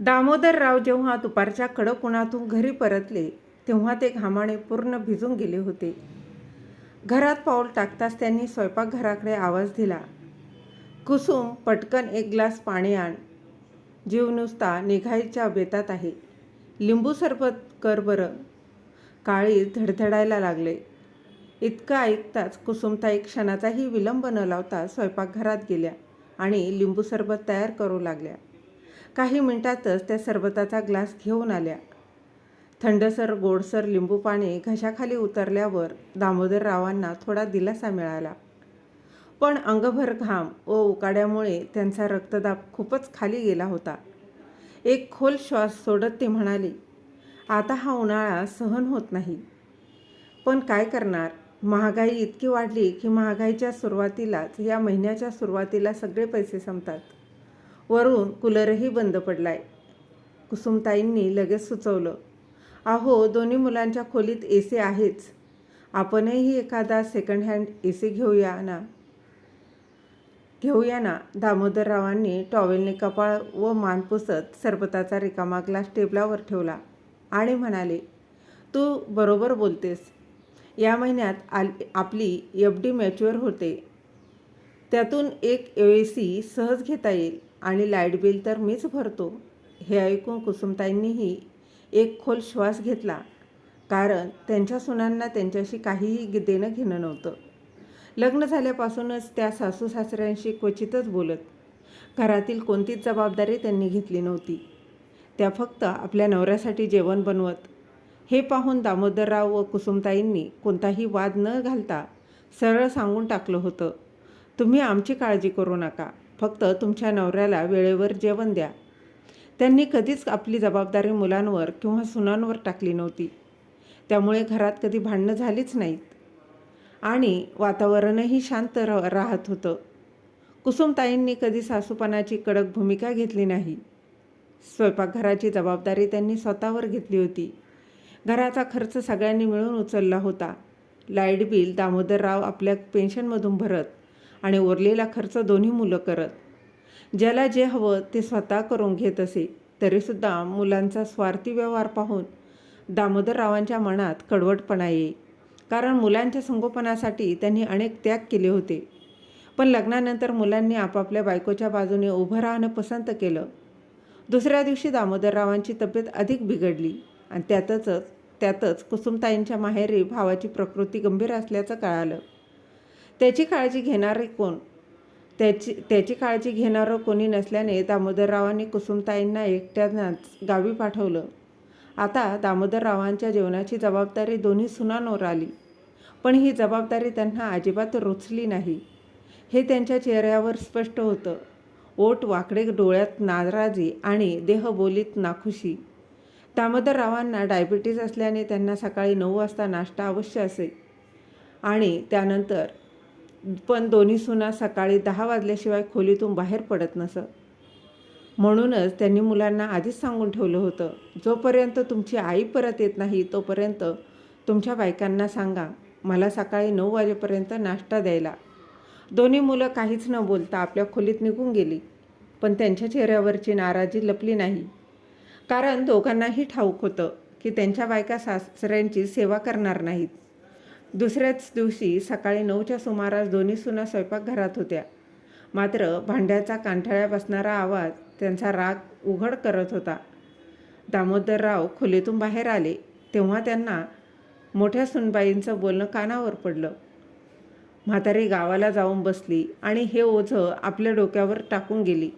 दामोदरराव जेव्हा दुपारच्या कडक उन्हातून घरी परतले तेव्हा ते घामाने पूर्ण भिजून गेले होते. घरात पाऊल टाकताच त्यांनी स्वयंपाकघराकडे आवाज दिला. कुसुम पटकन एक ग्लास पाणी आण. जीव नुसता निघायच्या बेतात आहे. लिंबू सरबत कर बरं. काळी धडधडायला लागले. इतकं ऐकताच कुसुमताई क्षणाचाही विलंब न लावता स्वयंपाकघरात गेल्या आणि लिंबू सरबत तयार करू लागल्या. काही मिनिटातच त्या सरबताचा ग्लास घेऊन आल्या. थंडसर गोडसर लिंबू पाणी घशाखाली उतरल्यावर दामोदररावांना थोडा दिलासा मिळाला. पण अंगभर घाम व उकाड्यामुळे त्यांचा रक्तदाब खूपच खाली गेला होता. एक खोल श्वास सोडत ते म्हणाले आता हा उन्हाळा सहन होत नाही. पण काय करणार? महागाई इतकी वाढली की महागाईच्या सुरुवातीलाच या महिन्याच्या सुरुवातीला सगळे पैसे संपतात. वरून कूलरही बंद पडलाय. कुसुमताईंनी लगेच सुचवलं अहो दोन्ही मुलांच्या खोलीत ए सी आहेच. आपणही एखादा सेकंड हँड ए सी घेऊया ना? घेऊया ना दामोदररावांनी टॉवेलने कपाळ व मान पुसत सरबताचा रिकामा ग्लास टेबलावर ठेवला आणि म्हणाले तू बरोबर बोलतेस. या महिन्यात आल आपली एफ डी मॅच्युअर होते. त्यातून एक ए सी सहज घेता येईल. आणि लाइट बिल तर मीच भरतो हे ऐकून कुसुमताईंनीही एक खोल श्वास घेतला. कारण त्यांच्या सुनांना त्यांच्याशी काहीही देणं घेणं नव्हतं. लग्न झाल्यापासूनच त्या सासू सासऱ्यांशी क्वचितच बोलत. घरातील कोणतीच जबाबदारी त्यांनी घेतली नव्हती. त्या फक्त आपल्या नवऱ्यासाठी जेवण बनवत. हे पाहून दामोदरराव व कुसुमताईंनी कोणताही वाद न घालता सरळ सांगून टाकलं होतं तुम्ही आमची काळजी करू नका. फक्त तुमच्या नवऱ्याला वेळेवर जेवण द्या. त्यांनी कधीच आपली जबाबदारी मुलांवर किंवा सुनांवर टाकली नव्हती. त्यामुळे घरात कधी भांडणं झालीच नाहीत. आणि वातावरणही शांत र राहत होतं. कुसुमताईंनी कधी सासूपणाची कडक भूमिका घेतली नाही. स्वयंपाकघराची जबाबदारी त्यांनी स्वतःवर घेतली होती. घराचा खर्च सगळ्यांनी मिळून उचलला होता. लाइट बिल दामोदरराव आपल्या पेन्शनमधून भरत आणि उरलेला खर्च दोन्ही मुलं करत. ज्याला जे हवं ते स्वतः करून घेत असे तरीसुद्धा मुलांचा स्वार्थी व्यवहार पाहून दामोदररावांच्या मनात कडवटपणा येई. कारण मुलांच्या संगोपनासाठी त्यांनी अनेक त्याग केले होते. पण लग्नानंतर मुलांनी आपापल्या बायकोच्या बाजूने उभं राहणं पसंत केलं. दुसऱ्या दिवशी दामोदररावांची तब्येत अधिक बिघडली आणि त्यातच त्यातच कुसुमताईंच्या माहेरी भावाची प्रकृती गंभीर असल्याचं कळालं. त्याची काळजी घेणारे कोण? त्याची त्याची काळजी घेणारं कोणी नसल्याने दामोदररावांनी कुसुमताईंना एकट्यानाच गावी पाठवलं. आता दामोदररावांच्या जेवणाची जबाबदारी दोन्ही सुनांवर आली. पण ही जबाबदारी त्यांना अजिबात रुचली नाही. हे त्यांच्या चेहऱ्यावर स्पष्ट होतं. ओट वाकडे डोळ्यात नाराजी आणि देहबोलीत नाखुशी. दामोदररावांना डायबिटीज असल्याने त्यांना सकाळी नऊ वाजता नाश्ता अवश्य असे. आणि त्यानंतर पण दोन्ही सुना सकाळी दहा वाजल्याशिवाय खोलीतून बाहेर पडत नसत. म्हणूनच त्यांनी मुलांना आधीच सांगून ठेवलं होतं जोपर्यंत तुमची आई परत येत नाही तोपर्यंत तुमच्या बायकांना सांगा मला सकाळी नऊ वाजेपर्यंत नाश्ता द्यायला. दोन्ही मुलं काहीच न बोलता आपल्या खोलीत निघून गेली पण त्यांच्या चेहऱ्यावरची नाराजी लपली नाही. कारण दोघांनाही ठाऊक होतं की त्यांच्या बायका सासऱ्यांची सेवा करणार नाहीत. दुसऱ्याच दिवशी सकाळी नऊच्या सुमारास दोन्ही सुना स्वयंपाकघरात होत्या. मात्र भांड्याचा कांठाळ्या बसणारा आवाज त्यांचा राग उघड करत होता. दामोदरराव खोलीतून बाहेर आले तेव्हा त्यांना मोठ्या सुनबाईंचं बोलणं कानावर पडलं. म्हातारी गावाला जाऊन बसली आणि हे ओझं आपल्या डोक्यावर टाकून गेली.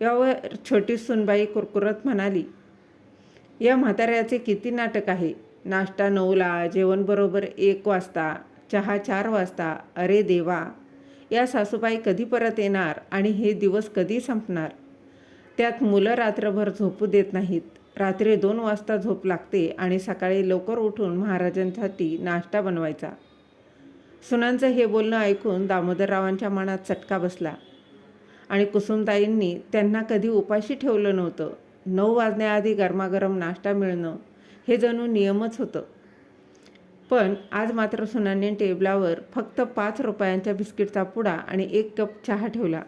यावर छोटी सुनबाई कुरकुरत म्हणाली या म्हाताऱ्याचे किती नाटक आहे? नाश्ता नऊला जेवण बरोबर एक वाजता चहा चार वाजता अरे देवा. या सासूबाई कधी परत येणार आणि हे दिवस कधी संपणार? त्यात मुलं रात्रभर झोपू देत नाहीत. रात्री दोन वाजता झोप लागते आणि सकाळी लवकर उठून महाराजांसाठी नाश्ता बनवायचा. सुनांचं हे बोलणं ऐकून दामोदररावांच्या मनात चटका बसला. आणि कुसुमताईंनी त्यांना कधी उपाशी ठेवलं नव्हतं. नऊ वाजण्याआधी गरमागरम नाश्ता मिळणं हे जणू नियमच होतं. पण आज मात्र सुनाने टेबलावर फक्त पाच रुपयांच्या बिस्किटचा पुडा आणि एक कप चहा ठेवला.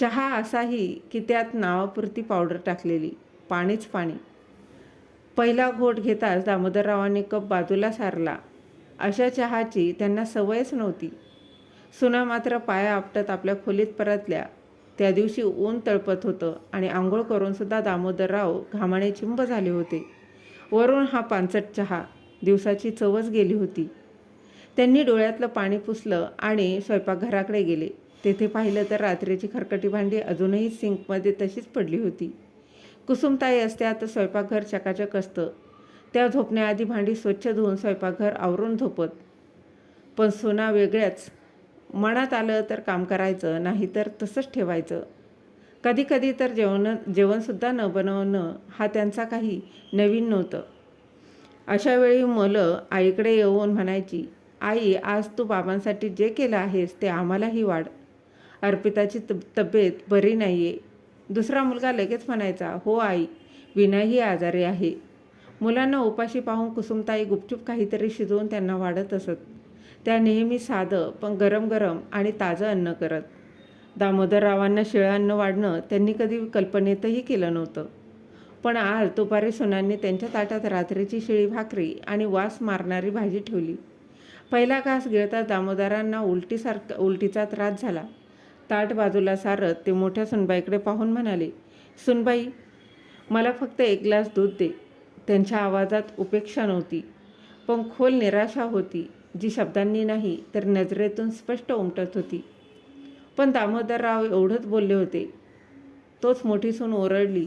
चहा असाही की त्यात नावापुरती पावडर टाकलेली पाणीच पाणी. पहिला घोट घेताच दामोदररावांनी कप बाजूला सारला. अशा चहाची त्यांना सवयच नव्हती. सुना मात्र पाया आपटत आपल्या खोलीत परतल्या. त्या दिवशी ऊन तळपत होतं आणि आंघोळ करूनसुद्धा दामोदरराव घामाने चिंब झाले होते. वरून हा पानसट चहा दिवसाची चवच गेली होती. त्यांनी डोळ्यातलं पाणी पुसलं आणि स्वयंपाकघराकडे गेले. तेथे पाहिलं तर रात्रीची खरकटी भांडी अजूनही सिंकमध्ये तशीच पडली होती. कुसुमताई असत्या तर स्वयंपाकघर चकाचक असतं. त्या झोपण्याआधी भांडी स्वच्छ धुवून स्वयंपाकघर आवरून झोपत. पण सोना वेगळ्याच. मनात आलं तर काम करायचं नाही तर तसंच ठेवायचं. कधी कधी तर जेवण जेवणसुद्धा न बनवणं हा त्यांचा काही नवीन नव्हतं. अशा वेळी मुलं आईकडे येऊन म्हणायची आई आज तू बाबांसाठी जे केलं आहेस ते आम्हालाही वाढ. अर्पिताची तब तब्येत बरी नाही आहे दुसरा मुलगा लगेच म्हणायचा हो आई विनाही आजारी आहे. मुलांना उपाशी पाहून कुसुमताई गुपचूप काहीतरी शिजवून त्यांना वाढत असत. त्या नेहमी साधं पण गरम गरम आणि ताजं अन्न करत. दामोदररावांना शिळं वाढणं त्यांनी कधी कल्पनेतही केलं नव्हतं. पण आज दुपारी सुनांनी त्यांच्या ताटात रात्रीची शिळी भाकरी आणि वास मारणारी भाजी ठेवली. पहिला घास गिळता दामोदरांना उलटीसारखा उलटीचा त्रास झाला. ताट बाजूला सारत ते मोठ्या सुनबाईकडे पाहून म्हणाले सुनबाई मला फक्त एक ग्लास दूध दे. त्यांच्या आवाजात उपेक्षा नव्हती. पण खोल निराशा होती. जी शब्दांनी नाही तर नजरेतून स्पष्ट उमटत होती. पण दामोदरराव एवढंच बोलले होते. तोच मोठी सून ओरडली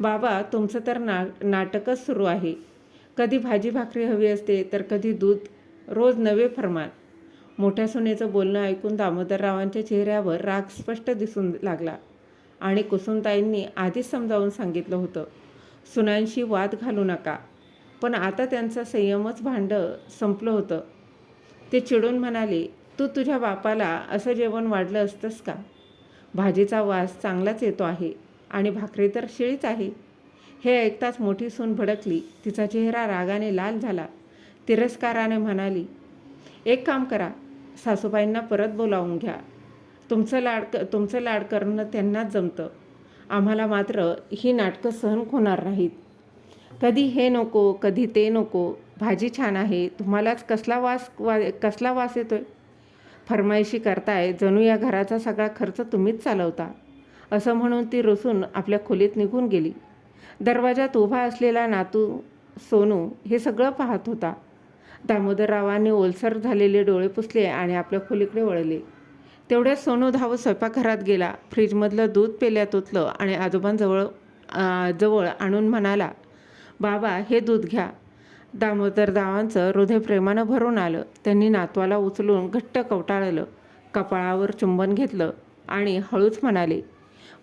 बाबा तुमचं तर ना नाटकच सुरू आहे. कधी भाजी भाकरी हवी असते तर कधी दूध रोज नवे फरमान मोठ्या सुनेचं बोलणं ऐकून दामोदररावांच्या चेहऱ्यावर राग स्पष्ट दिसून लागला आणि कुसुमताईंनी आधीच समजावून सांगितलं होतं सुनांशी वाद घालू नका. पण आता त्यांचा संयमच भांडं संपलं होतं. ते चिडून म्हणाले तू तुझ्या बापाला असं जेवण वाढलं असतंस का? भाजीचा वास चांगलाच येतो आहे आणि भाकरी तर शिळीच आहे. हे ऐकताच मोठी सून भडकली. तिचा चेहरा रागाने लाल झाला. तिरस्काराने म्हणाली एक काम करा सासूबाईंना परत बोलावून घ्या. तुमचं लाड तुमचं लाड करणं त्यांनाच जमतं. आम्हाला मात्र ही नाटकं सहन होणार नाहीत. कधी हे नको कधी ते नको. भाजी छान आहे. तुम्हालाच कसला वास वा कसला वास येतोय? फरमाईशी करताय जणू या घराचा सगळा खर्च तुम्हीच चालवता. असं म्हणून ती रुसून आपल्या खोलीत निघून गेली. दरवाजात उभा असलेला नातू सोनू हे सगळं पाहत होता. दामोदररावांनी ओलसर झालेले डोळे पुसले आणि आपल्या खोलीकडे वळले. तेवढ्यात सोनू धावत स्वयंपाकघरात गेला. फ्रीजमधलं दूध पेल्यात ओतलं आणि आजोबांजवळ जवळ आणून म्हणाला बाबा हे दूध घ्या. दामोदररावांचं हृदय प्रेमानं भरून आलं. त्यांनी नातवाला उचलून घट्ट कवटाळलं कपाळावर चुंबन घेतलं आणि हळूच म्हणाले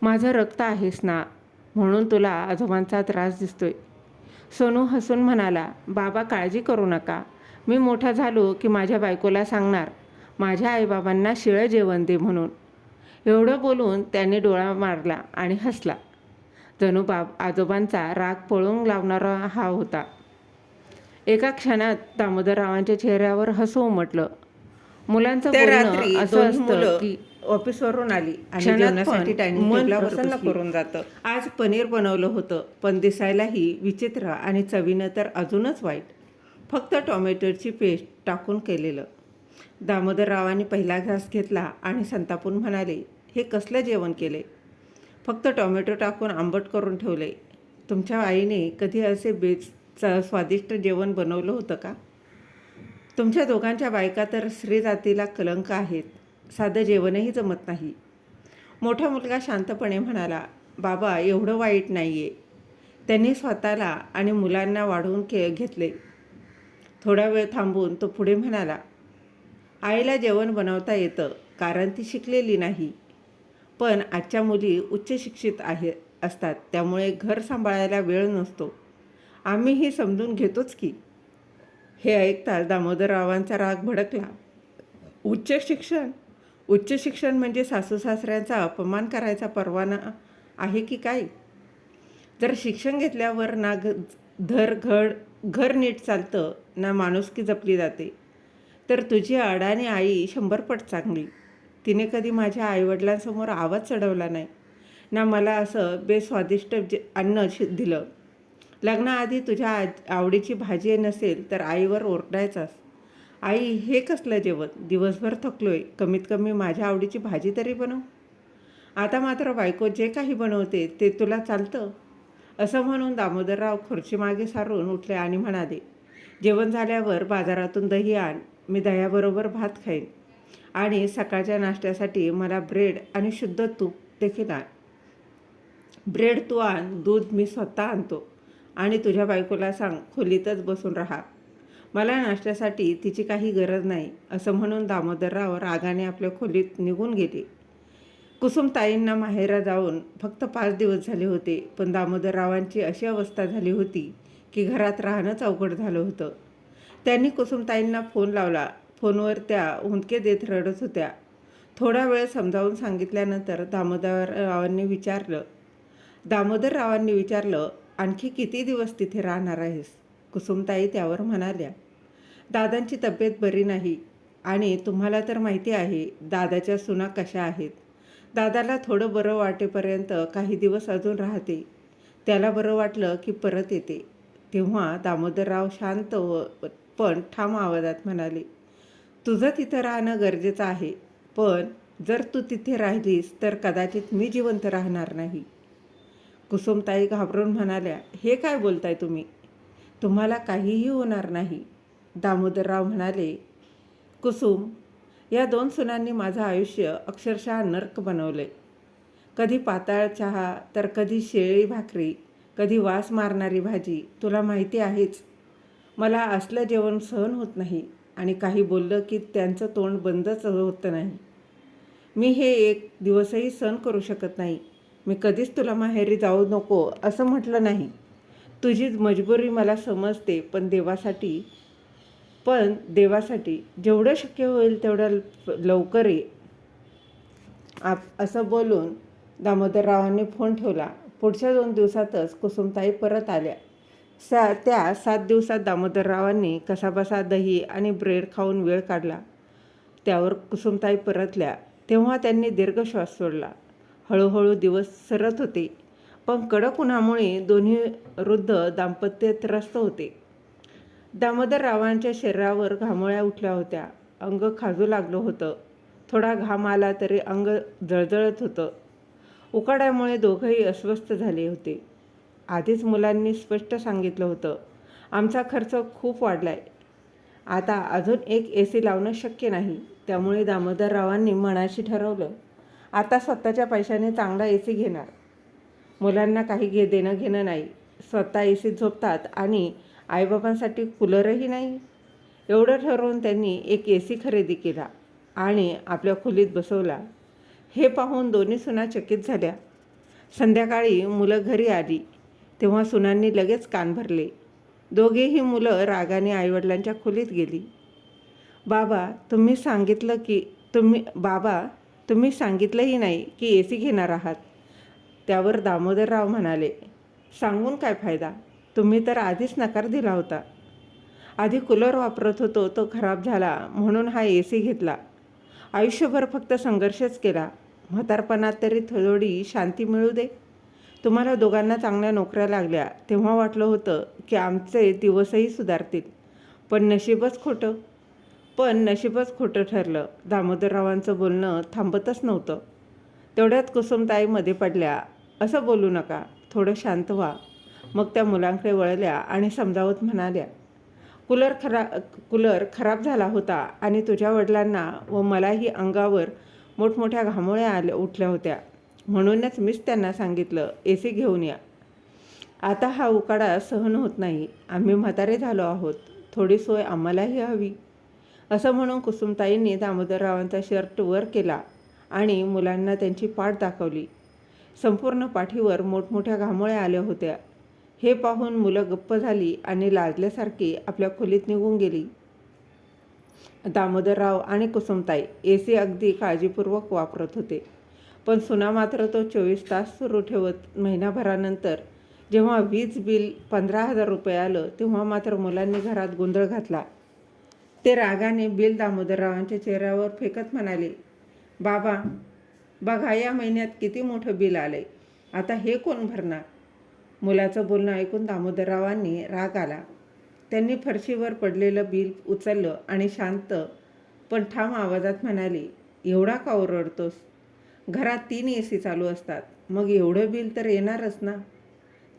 माझं रक्त आहेस ना म्हणून तुला आजोबांचा त्रास दिसतोय. सोनू हसून म्हणाला बाबा काळजी करू नका. मी मोठा झालो की माझ्या बायकोला सांगणार माझ्या आईबाबांना शिळं जेवण दे म्हणून. एवढं बोलून त्याने डोळा मारला आणि हसला. जणू बाब आजोबांचा राग पळून लावणारा हा होता. एका क्षणात दामोदररावांच्या चेहऱ्यावर हसू उमटलं मुलांचं त्या बोलणं रात्री असं दोन असतं मुलं की ऑफिसवरून आली आणि क्षणात जेवणासाठी पण डायनिंग मन टेबलावर प्रसन्न. करून जातं. आज पनीर बनवलं होतं पण दिसायलाही विचित्र आणि चवीनं तर अजूनच वाईट. फक्त टोमॅटोची पेस्ट टाकून केलेलं. दामोदररावांनी पहिला घास घेतला आणि संतापून म्हणाले हे कसलं जेवण केले? फक्त टोमॅटो टाकून आंबट करून ठेवले. तुमच्या आईने कधी असे बेच स्वादिष्ट जेवण बनवलं होतं का? तुमच्या दोघांच्या बायका तर स्त्री जातीला कलंक आहेत. साधं जेवणही जमत नाही. मोठा मुलगा शांतपणे म्हणाला बाबा एवढं वाईट नाही आहे त्यांनी स्वतःला आणि मुलांना वाढवून के घेतले. थोडा वेळ थांबून तो पुढे म्हणाला आईला जेवण बनवता येतं कारण ती शिकलेली नाही. पण आजच्या मुली उच्च शिक्षित आहे असतात. त्यामुळे घर सांभाळायला वेळ नसतो. आम्हीही समजून घेतोच की. हे ऐकताच दामोदररावांचा राग भडकला. उच्च शिक्षण. उच्च शिक्षण म्हणजे सासू सासऱ्यांचा अपमान करायचा परवाना आहे की काय? जर शिक्षण घेतल्यावर ना ग धर घड घर नीट चालतं ना माणुसकी जपली जाते तर तुझी अडाणी आई शंभर पट चांगली. तिने कधी माझ्या आईवडिलांसमोर आवाज चढवला नाही. ना मला असं बेस्वादिष्ट जे अन्न दिलं. लग्नाआधी तुझ्या आज आवडीची भाजी नसेल तर आईवर ओरडायचास. आई हे कसलं जेवण? दिवसभर थकलोय. कमीत कमी माझ्या आवडीची भाजी तरी बनव. आता मात्र बायको जे काही बनवते ते तुला चालतं. असं म्हणून दामोदरराव खुर्चीमागे सारून उठले आणि म्हणाले जेवण झाल्यावर बाजारातून दही आण. मी दह्याबरोबर भात खाईन. आणि सकाळच्या नाश्त्यासाठी मला ब्रेड आणि शुद्ध तूप देखील आण. ब्रेड तू आण. दूध मी स्वतः आणतो. आणि तुझ्या बायकोला सांग खोलीतच बसून राहा. मला नाश्त्यासाठी तिची काही गरज नाही असं म्हणून दामोदरराव रागाने आपल्या खोलीत निघून गेले. कुसुमताईंना माहेरा जाऊन फक्त पाच दिवस झाले होते पण दामोदररावांची अशी अवस्था झाली होती की घरात राहणंच अवघड झालं होतं. त्यांनी कुसुमताईंना फोन लावला. फोनवर त्या हुंदके देत रडत होत्या. थोडा वेळ समजावून सांगितल्यानंतर दामोदररावांनी विचारलं. दामोदररावांनी विचारलं आणखी किती दिवस तिथे राहणार आहेस? कुसुमताई त्यावर म्हणाल्या. दादांची तब्येत बरी नाही आणि तुम्हाला तर माहिती आहे दादाच्या सुना कशा आहेत. दादाला थोडं बरं वाटेपर्यंत काही दिवस अजून राहते. त्याला बरं वाटलं की परत येते. तेव्हा दामोदरराव शांत व पण ठाम आवाजात म्हणाले तुझं तिथं राहणं गरजेचं आहे पण जर तू तिथे राहिलीस तर कदाचित मी जिवंत राहणार नाही. कुसुमताई घाबरून म्हणाल्या हे काय बोलताय तुम्ही? तुम्हाला काहीही होणार नाही. दामोदरराव म्हणाले कुसुम या दोन सुनांनी माझं आयुष्य अक्षरशः नर्क बनवले कधी पाताळ चहा तर कधी शेळी भाकरी कधी वास मारणारी भाजी तुला माहिती आहेच. मला असलं जेवण सहन होत नाही आणि काही बोललं की त्यांचं तोंड बंदच होतं नाही. मी हे एक दिवसही सहन करू शकत नाही. मी कधीच तुला माहेरी जाऊ नको असं म्हटलं नाही. तुझीच मजबुरी मला समजते पण देवासाठी पण देवासाठी जेवढं शक्य होईल तेवढं लवकर ये आप असं बोलून दामोदररावांनी फोन ठेवला. पुढच्या दोन दिवसातच कुसुमताई परत आल्या. सा त्या सात दिवसात दामोदररावांनी कसाबसा दही आणि ब्रेड खाऊन वेळ काढला. त्यावर कुसुमताई परतल्या. तेव्हा त्यांनी दीर्घ श्वास सोडला. हळूहळू दिवस सरत होते. पण कडक उन्हामुळे दोन्ही वृद्ध दाम्पत्य त्रस्त होते. दामोदररावांच्या शरीरावर घामोळ्या उठल्या होत्या. अंग खाजू लागलं होतं. थोडा घाम आला तरी अंग जळजळत होतं. उकाड्यामुळे दोघंही अस्वस्थ झाले होते. आधीच मुलांनी स्पष्ट सांगितलं होतं आमचा खर्च खूप वाढलाय. आता अजून एक ए सी लावणं शक्य नाही. त्यामुळे दामोदररावांनी मनाशी ठरवलं आता स्वतःच्या पैशाने चांगला ए सी घेणार. मुलांना काही घे देणं घेणं नाही. स्वतः ए सीत झोपतात आणि आईबाबांसाठी कूलरही नाही. एवढं ठरवून त्यांनी एक ए सी खरेदी केला आणि आपल्या खोलीत बसवला. हे पाहून दोन्ही सुना चकित झाल्या. संध्याकाळी मुलं घरी आली. तेव्हा सुनांनी लगेच कान भरले. दोघेही मुलं रागाने आईवडिलांच्या खोलीत गेली. बाबा तुम्ही सांगितलं की तुम्ही बाबा तुम्ही सांगितलंही नाही की ए सी घेणार आहात. त्यावर दामोदरराव म्हणाले सांगून काय फायदा? तुम्ही तर आधीच नकार दिला होता. आधी कूलर वापरत होतो तो खराब झाला म्हणून हा ए सी घेतला. आयुष्यभर फक्त संघर्षच केला. म्हातारपणात तरी थोडी शांती मिळू दे. तुम्हाला दोघांना चांगल्या नोकऱ्या लागल्या. तेव्हा वाटलं होतं की आमचे दिवसही सुधारतील. पण नशीबच खोटं. पण नशीबच खोटं ठरलं. दामोदररावांचं बोलणं थांबतच नव्हतं. तेवढ्यात कुसुमताईमध्ये पडल्या असं बोलू नका थोडं शांत व्हा. मग त्या मुलांकडे वळल्या आणि समजावत म्हणाल्या कूलर खरा कूलर खराब झाला होता आणि तुझ्या वडिलांना व मलाही अंगावर मोठमोठ्या घामोळ्या आल्या उठल्या होत्या. म्हणूनच मीच त्यांना सांगितलं ए सी घेऊन या. आता हा उकाडा सहन होत नाही. आम्ही म्हातारे झालो आहोत. थोडी सोय आम्हालाही हवी. असं म्हणून कुसुमताईंनी दामोदररावांचा शर्ट वर केला आणि मुलांना त्यांची पाठ दाखवली. संपूर्ण पाठीवर मोठमोठ्या घामोळ्या आल्या होत्या. हे पाहून मुलं गप्प झाली आणि लाजल्यासारखी आपल्या खोलीत निघून गेली. दामोदरराव आणि कुसुमताई ए सी अगदी काळजीपूर्वक वापरत होते. पण सुना मात्र तो चोवीस तास सुरू ठेवत महिनाभरानंतर जेव्हा वीज बिल पंधरा हजार रुपये आलं तेव्हा मात्र मुलांनी घरात गोंधळ घातला. ते रागाने बिल दामोदररावांच्या चेहऱ्यावर फेकत म्हणाले बाबा बघा या महिन्यात किती मोठं बिल आलंय. आता हे कोण भरणार? मुलाचं बोलणं ऐकून दामोदररावांनी राग आला. त्यांनी फरशीवर पडलेलं बिल उचललं आणि शांत पण ठाम आवाजात म्हणाले एवढा का ओरडतोस? घरात तीन ए सी चालू असतात. मग एवढं बिल तर येणारच ना?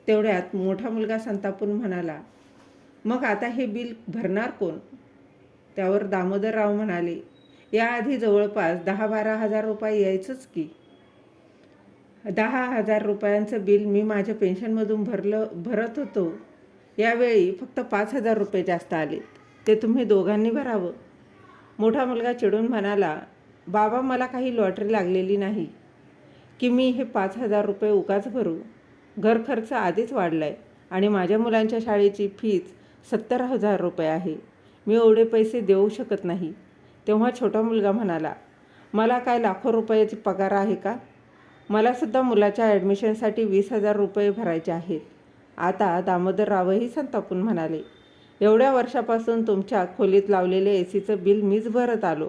तेवढ्यात मोठा मुलगा संतापून म्हणाला मग आता हे बिल भरणार कोण? त्यावर दामोदरराव म्हणाले याआधी जवळपास दहा बारा हजार रुपये यायचंच की. दहा हजार रुपयांचं बिल मी माझ्या पेन्शनमधून भरलं भरत होतो. यावेळी फक्त पाच हजार रुपये जास्त आले ते तुम्ही दोघांनी भरावं. मोठा मुलगा चिडून म्हणाला बाबा मला काही लॉटरी लागलेली नाही. की मी हे पाच हजार रुपये उगाच भरू? घर खर्च आधीच वाढला आहे आणि माझ्या मुलांच्या शाळेची फीज सत्तर हजार रुपये आहे. मी एवढे पैसे देऊ शकत नाही. तेव्हा छोटा मुलगा म्हणाला मला काय लाखो रुपयाची पगार आहे का? मलासुद्धा मुलाच्या ॲडमिशनसाठी वीस हजार रुपये भरायचे आहेत. आता दामोदररावही संतापून म्हणाले एवढ्या वर्षापासून तुमच्या खोलीत लावलेले ए सीचं बिल मीच भरत आलो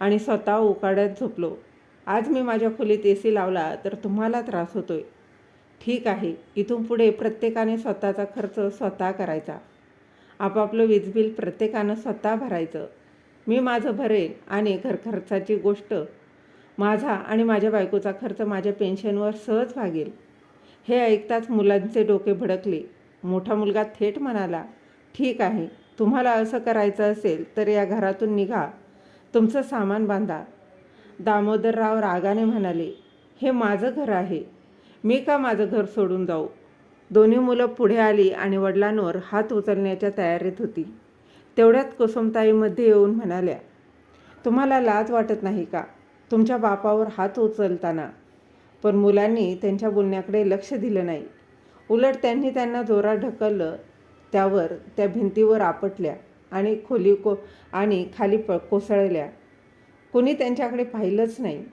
आणि स्वतः उकाड्यात झोपलो. आज मी माझ्या खोलीत ए सी लावला तर तुम्हाला त्रास होतोय. ठीक आहे इथून पुढे प्रत्येकाने स्वतःचा खर्च स्वतः करायचा. आपापलं वीज बिल प्रत्येकानं स्वतः भरायचं. मी माझं भरेन आणि घरखर्चाची गोष्ट माझा आणि माझ्या बायकोचा खर्च माझ्या पेन्शनवर सहज भागेल. हे ऐकताच मुलांचे डोके भडकले. मोठा मुलगा थेट म्हणाला ठीक आहे तुम्हाला असं करायचं असेल तर या घरातून निघा. तुमचं सामान बांधा. दामोदरराव रागाने म्हणाले हे माझं घर आहे. मी का माझं घर सोडून जाऊ? दोन्ही मुलं पुढे आली आणि वडिलांवर हात उचलण्याच्या तयारीत होती. तेवढ्यात कुसुमताईमध्ये येऊन म्हणाल्या तुम्हाला लाज वाटत नाही का? तुमच्या बापावर हात उचलताना. पण मुलांनी त्यांच्या बोलण्याकडे लक्ष दिलं नाही. उलट त्यांनी त्यांना जोरात ढकललं त्यावर त्या भिंतीवर आपटल्या आणि खोली को आणि खाली प कोसळल्या. कुणी त्यांच्याकडे पाहिलंच नाही.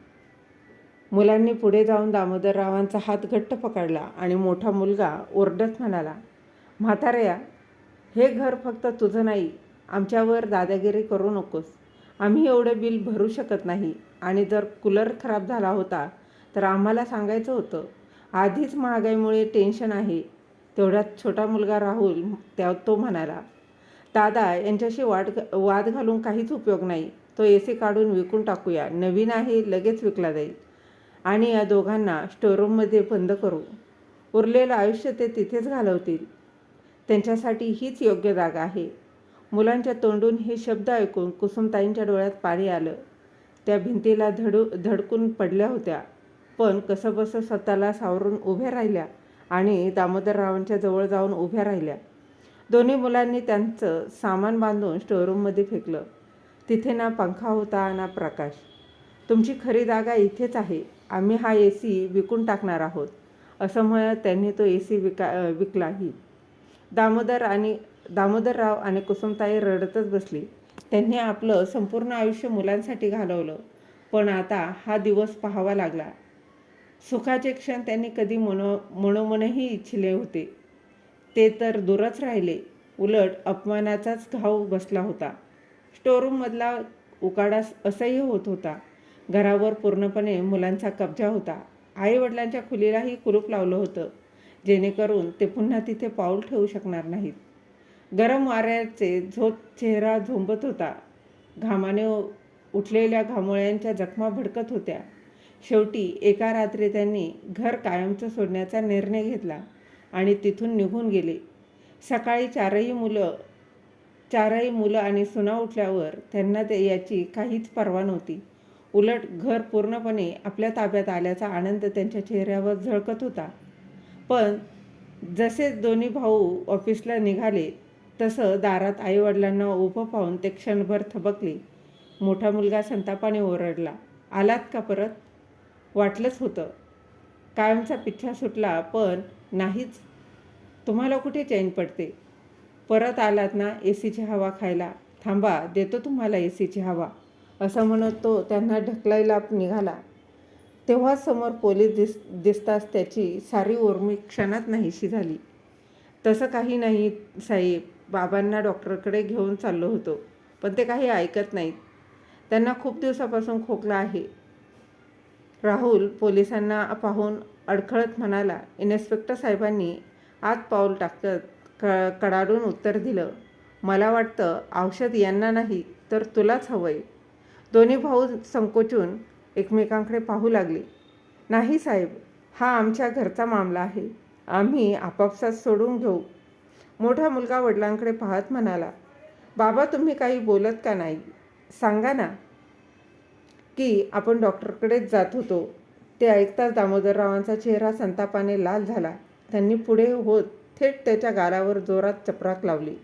मुलांनी पुढे जाऊन दामोदररावांचा हात घट्ट पकडला आणि मोठा मुलगा ओरडत म्हणाला म्हाताऱ्या हे घर फक्त तुझं नाही आमच्यावर दादागिरी करू नकोस. आम्ही एवढं बिल भरू शकत नाही आणि जर कूलर खराब झाला होता तर आम्हाला सांगायचं होतं. आधीच महागाईमुळे टेन्शन आहे. तेवढ्यात छोटा मुलगा राहुल त्या तो म्हणाला. दादा यांच्याशी वाट वाद घालून काहीच उपयोग नाही. तो ए सी काढून विकून टाकूया. नवीन आहे लगेच विकला जाईल. आणि या दोघांना स्टोरूममध्ये बंद करू. उरलेलं आयुष्य ते तिथेच घालवतील. त्यांच्यासाठी हीच योग्य जागा आहे. मुलांच्या तोंडून हे शब्द ऐकून कुसुमताईंच्या डोळ्यात पाणी आलं. त्या भिंतीला धडू धडकून पडल्या होत्या. पण कसंबसं स्वतःला सावरून उभ्या राहिल्या आणि दामोदररावांच्या जवळ जाऊन उभ्या राहिल्या. दोन्ही मुलांनी त्यांचं सामान बांधून स्टोरूममध्ये फेकलं. तिथे ना पंखा होता ना प्रकाश. तुमची खरी जागा इथेच आहे. आम्ही हा ए सी विकून टाकणार आहोत. असं म्हणत त्यांनी तो ए सी विका विकलाही. दामोदर आणि दामोदरराव आणि कुसुमताई रडतच बसली. त्यांनी आपलं संपूर्ण आयुष्य मुलांसाठी घालवलं. पण आता हा दिवस पाहावा लागला. सुखाचे क्षण त्यांनी कधी मनो मनोमनही इच्छिले होते. ते तर दूरच राहिले. उलट अपमानाचाच घाव बसला होता. स्टोरूममधला उकाडा असह्य होत होता. घरावर पूर्णपणे मुलांचा कब्जा होता. आईवडिलांच्या खुलीलाही कुलूप लावलं होतं जेणेकरून ते पुन्हा तिथे पाऊल ठेवू शकणार नाहीत. गरम वाऱ्याचे झोत चेहरा झोंबत होता. घामाने उठलेल्या घामोळ्यांच्या जखमा भडकत होत्या. शेवटी एका रात्री त्यांनी घर कायमचं सोडण्याचा निर्णय घेतला आणि तिथून निघून गेले. सकाळी चारही मुलं चारही मुलं आणि सुना उठल्यावर त्यांना ते याची काहीच पर्वा नव्हती. उलट घर पूर्णपणे आपल्या ताब्यात आल्याचा आनंद त्यांच्या चेहऱ्यावर झळकत होता. पण जसे दोन्ही भाऊ ऑफिसला निघाले तसं दारात आईवडिलांना उभं पाहून ते क्षणभर थबकले. मोठा मुलगा संतापाने ओरडला आलात का परत? वाटलंच होतं. कायमचा पिच्छा सुटला पण नाहीच. तुम्हाला कुठे चैन पडते? परत आलात ना ए सीची हवा खायला? थांबा देतो तुम्हाला ए सीची हवा. असं म्हणत तो त्यांना ढकलायला निघाला. तेव्हा समोर पोलीस दिस दिसताच त्याची सारी उर्मी क्षणात नाहीशी झाली. तसं काही नाही साहेब बाबांना डॉक्टरकडे घेऊन चाललो होतो पण ते काही ऐकत नाहीत. त्यांना खूप दिवसापासून खोकला आहे. राहुल पोलिसांना पाहून अडखळत म्हणाला इन्स्पेक्टर साहेबांनी आत पाऊल टाकत क कडाडून उत्तर दिलं. मला वाटतं औषध यांना नाही तर तुलाच हवं आहे दोन्ही भाऊ संकोचून एकमेकांकडे पाहू लागले. नाही साहेब हा आमच्या घरचा मामला आहे. आम्ही आपापसात सोडून घेऊ. मोठा मुलगा वडिलांकडे पाहत म्हणाला बाबा तुम्ही काही बोलत का नाही? सांगा ना. की आपण डॉक्टरकडेच जात होतो. ते ऐकताच दामोदररावांचा चेहरा संतापाने लाल झाला. त्यांनी पुढे होत थेट त्याच्या गालावर जोरात चपराक लावली.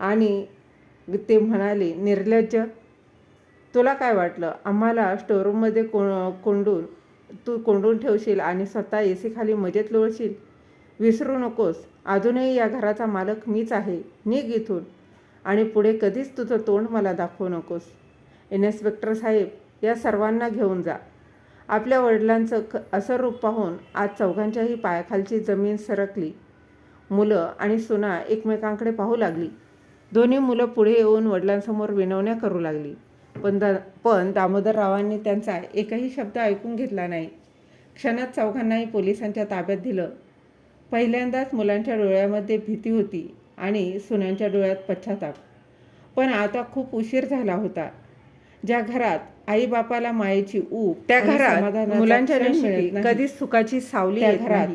आणि ते म्हणाले निर्लज्ज तुला काय वाटलं? आम्हाला स्टोरूममध्ये को कोंडून तू कोंडून ठेवशील आणि स्वतः ए सी खाली मजेत लोळशील? विसरू नकोस. अजूनही या घराचा मालक मीच आहे. निघ इथून. आणि पुढे कधीच तुझं तोंड मला दाखवू नकोस. इन्स्पेक्टर साहेब या सर्वांना घेऊन जा. आपल्या वडिलांचं क असं रूप पाहून आज चौघांच्याही पायाखालची जमीन सरकली. मुलं आणि सुना एकमेकांकडे पाहू लागली. दोन्ही मुलं पुढे येऊन वडिलांसमोर विनवण्या करू लागली. पण दा पण दामोदररावांनी त्यांचा एकही शब्द ऐकून घेतला नाही. क्षणात चौघांनाही पोलिसांच्या ताब्यात दिलं. पहिल्यांदाच मुलांच्या डोळ्यामध्ये भीती होती आणि सुनांच्या डोळ्यात पश्चाताप. पण आता खूप उशीर झाला होता. ज्या घरात आई बापाला मायेची ऊब त्या घरात मुलांच्या कधीच सुखाची सावली घरात.